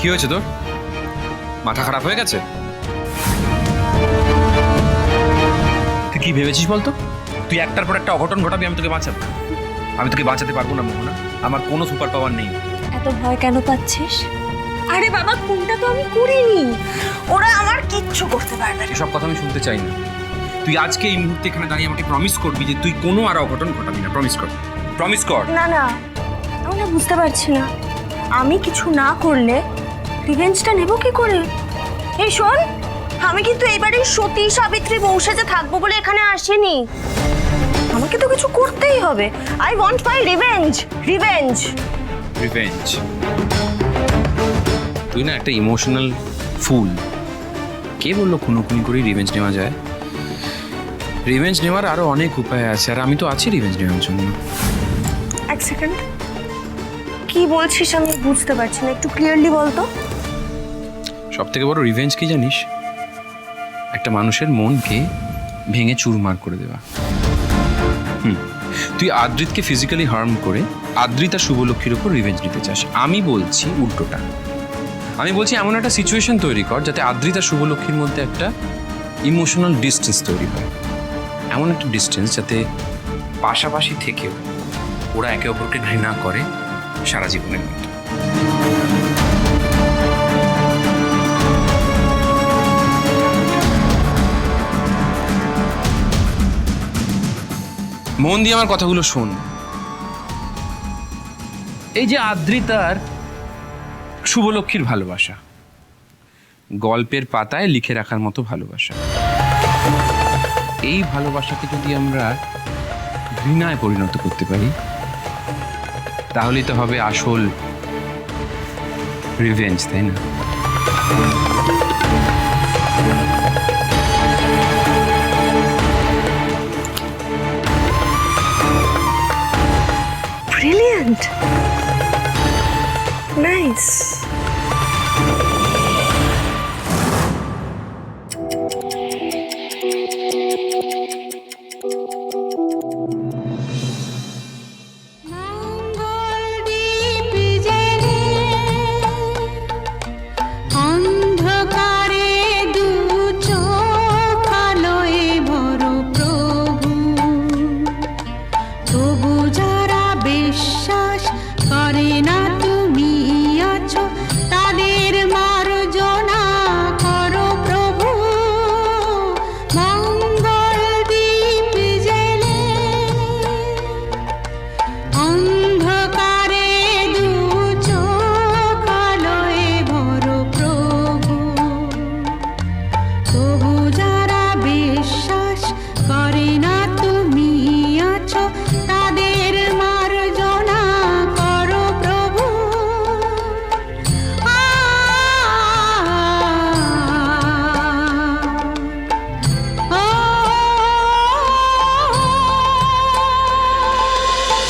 কি হয়েছে তোর? মাথা খারাপ হয়ে গেছে? তুই কি ভেবেছিস বলতো? তুই একটার পর একটা অঘটন ঘটাবি আমি তোকে বাঁচাবো। আমি তোকে বাঁচাতে পারব না মোহনা। আমার কোনো সুপার পাওয়ার নেই। এত ভয় কেন পাচ্ছিস? আরে বাবা খুনটা তো আমি করিনি। ওরা আমার কিচ্ছু করতে পারবে না। এসব কথা আমি শুনতে চাই না। তুই আজকে এই মুহূর্তে এখানে দাঁড়িয়ে আমাকে প্রমিস করবি যে তুই কোনো আর অঘটন ঘটাবি না প্রমিস কর। প্রমিস কর। না না আমি না বুঝতে পারছি না। আমি কিছু না করলে রিভেঞ্জটা নেব কি করে? এই শোন আমি কিন্তু এবারে সতী সাবিত্রী বংশেজে থাকব বলে এখানে আসিনি। আমাকে তো কিছু করতেই হবে। I want my revenge revenge revenge তুই না একটা ইমোশনাল ফুল কে বলল খুনোখুনি করেই রিভেঞ্জ নেওয়া যায়? রিভেঞ্জ নেওয়ার আরও অনেক উপায় আছে আর আমি তো আছি রিভেঞ্জ নেওয়ার জন্য। এক সেকেন্ড কি বলছিস আমি বুঝতে পারছি না একটু ক্লিয়ারলি বলতো? সব থেকে বড় রিভেঞ্জ কি জানিস? একটা মানুষের মনকে ভেঙে চুরমার করে দেওয়া। হুম, তুই আদ্রিতকে ফিজিক্যালি হার্ম করে আদ্রিতা শুভলক্ষ্মীর ওপর রিভেঞ্জ নিতে চাস। আমি বলছি উল্টোটা। আমি বলছি এমন একটা সিচুয়েশন তৈরি কর যাতে আদ্রিতা শুভলক্ষ্মীর মধ্যে একটা ইমোশনাল ডিস্টেন্স তৈরি হয়। এমন একটা ডিস্টেন্স যাতে পাশাপাশি থেকেও ওরা একে অপরকে ঘৃণা করে সারা জীবনের মতো মন দিয়ে আমার কথাগুলো শোন। এই যে আদ্রিতার শুভলক্ষীর ভালোবাসা, গল্পের পাতায় লিখে রাখার মতো ভালোবাসা, এই ভালোবাসাকে যদি আমরা ঘৃণায় পরিণত করতে পারি, তাহলেই তো হবে আসল রিভেঞ্জ তাই না? Nice.